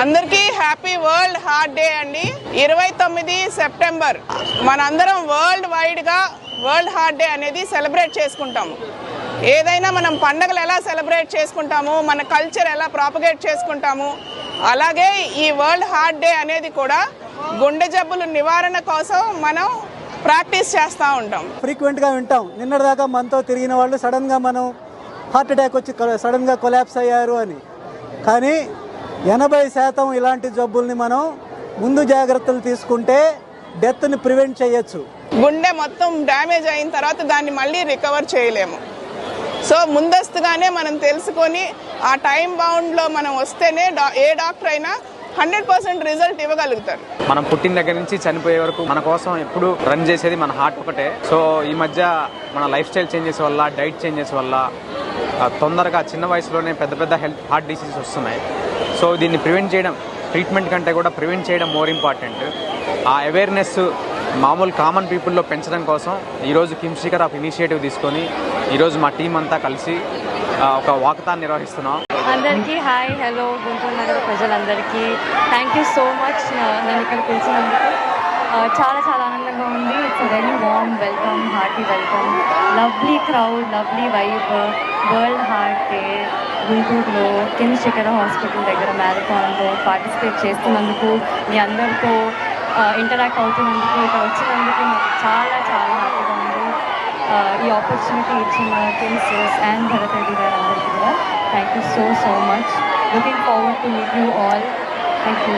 అందరికీ happy world heart day అండి. ఇరవై తొమ్మిది సెప్టెంబర్ మనందరం వరల్డ్ వైడ్గా వరల్డ్ హార్ట్ డే అనేది సెలబ్రేట్ చేసుకుంటాము. ఏదైనా మనం పండగలు ఎలా సెలబ్రేట్ చేసుకుంటాము మన కల్చర్ ఎలా ప్రాపగేట్ చేసుకుంటాము అలాగే ఈ వరల్డ్ హార్ట్ డే అనేది కూడా గుండె జబ్బుల నివారణ కోసం మనం ప్రాక్టీస్ చేస్తూ ఉంటాం. ఫ్రీక్వెంట్గా వింటాం. నిన్నటిదాకా మనతో తిరిగిన వాళ్ళు సడన్గా మనం హార్ట్ అటాక్ వచ్చి సడన్గా కొలాప్స్ అయ్యారు అని. కానీ ఎనభై శాతం ఇలాంటి జబ్బుల్ని మనం ముందు జాగ్రత్తలు తీసుకుంటే డెత్ని ప్రివెంట్ చేయొచ్చు. గుండె మొత్తం డ్యామేజ్ అయిన తర్వాత దాన్ని మళ్ళీ రికవర్ చేయలేము. సో ముందస్తుగానే మనం తెలుసుకొని ఆ టైం బౌండ్లో మనం వస్తేనే డా- ఏ డాక్టర్ అయినా హండ్రెడ్ పర్సెంట్ రిజల్ట్ ఇవ్వగలుగుతారు. మనం పుట్టిన దగ్గర నుంచి చనిపోయే వరకు మన కోసం ఎప్పుడు రన్ చేసేది మన హార్ట్ ఒకటే. సో ఈ మధ్య మన లైఫ్ స్టైల్ చేంజెస్ వల్ల డైట్ చేంజెస్ వల్ల తొందరగా చిన్న వయసులోనే పెద్ద పెద్ద హెల్త్ హార్ట్ డిసీజెస్ వస్తున్నాయి. సో దీన్ని ప్రివెంట్ చేయడం ట్రీట్మెంట్ కంటే కూడా ప్రివెంట్ చేయడం మోర్ ఇంపార్టెంట్. ఆ అవేర్నెస్ మామూలు కామన్ పీపుల్లో పెంచడం కోసం ఈరోజు కిమ్స్టికర్ ఆఫ్ ఇనిషియేటివ్ తీసుకొని ఈరోజు మా టీం అంతా కలిసి ఒక వాకతాన్ని నిర్వహిస్తున్నాం. అందరికీ హాయ్ హలో గుంటూరు నగర ప్రజలందరికీ థ్యాంక్ యూ సో మచ్ నన్ను ఇక్కడ పిలిచినందుకు చాలా చాలా ఆనందంగా ఉంది. It's very warm welcome hearty welcome lovely crowd lovely vibe world heart day గుంటూరులో కిమ్స్ శిఖర హాస్పిటల్ దగ్గర మ్యారథాన్లో పార్టిసిపేట్ చేస్తున్నందుకు మీ అందరితో ఇంటరాక్ట్ అవుతున్నందుకు ఇక్కడ వచ్చినందుకు నాకు చాలా చాలా హ్యాపీగా ఉంది. ఈ ఆపర్చునిటీ ఇచ్చిన కిమ్స్ అండ్ భరత్ రెడ్డి గారు అందరికీ కూడా. Thank you so so much looking forward to meet you all thank you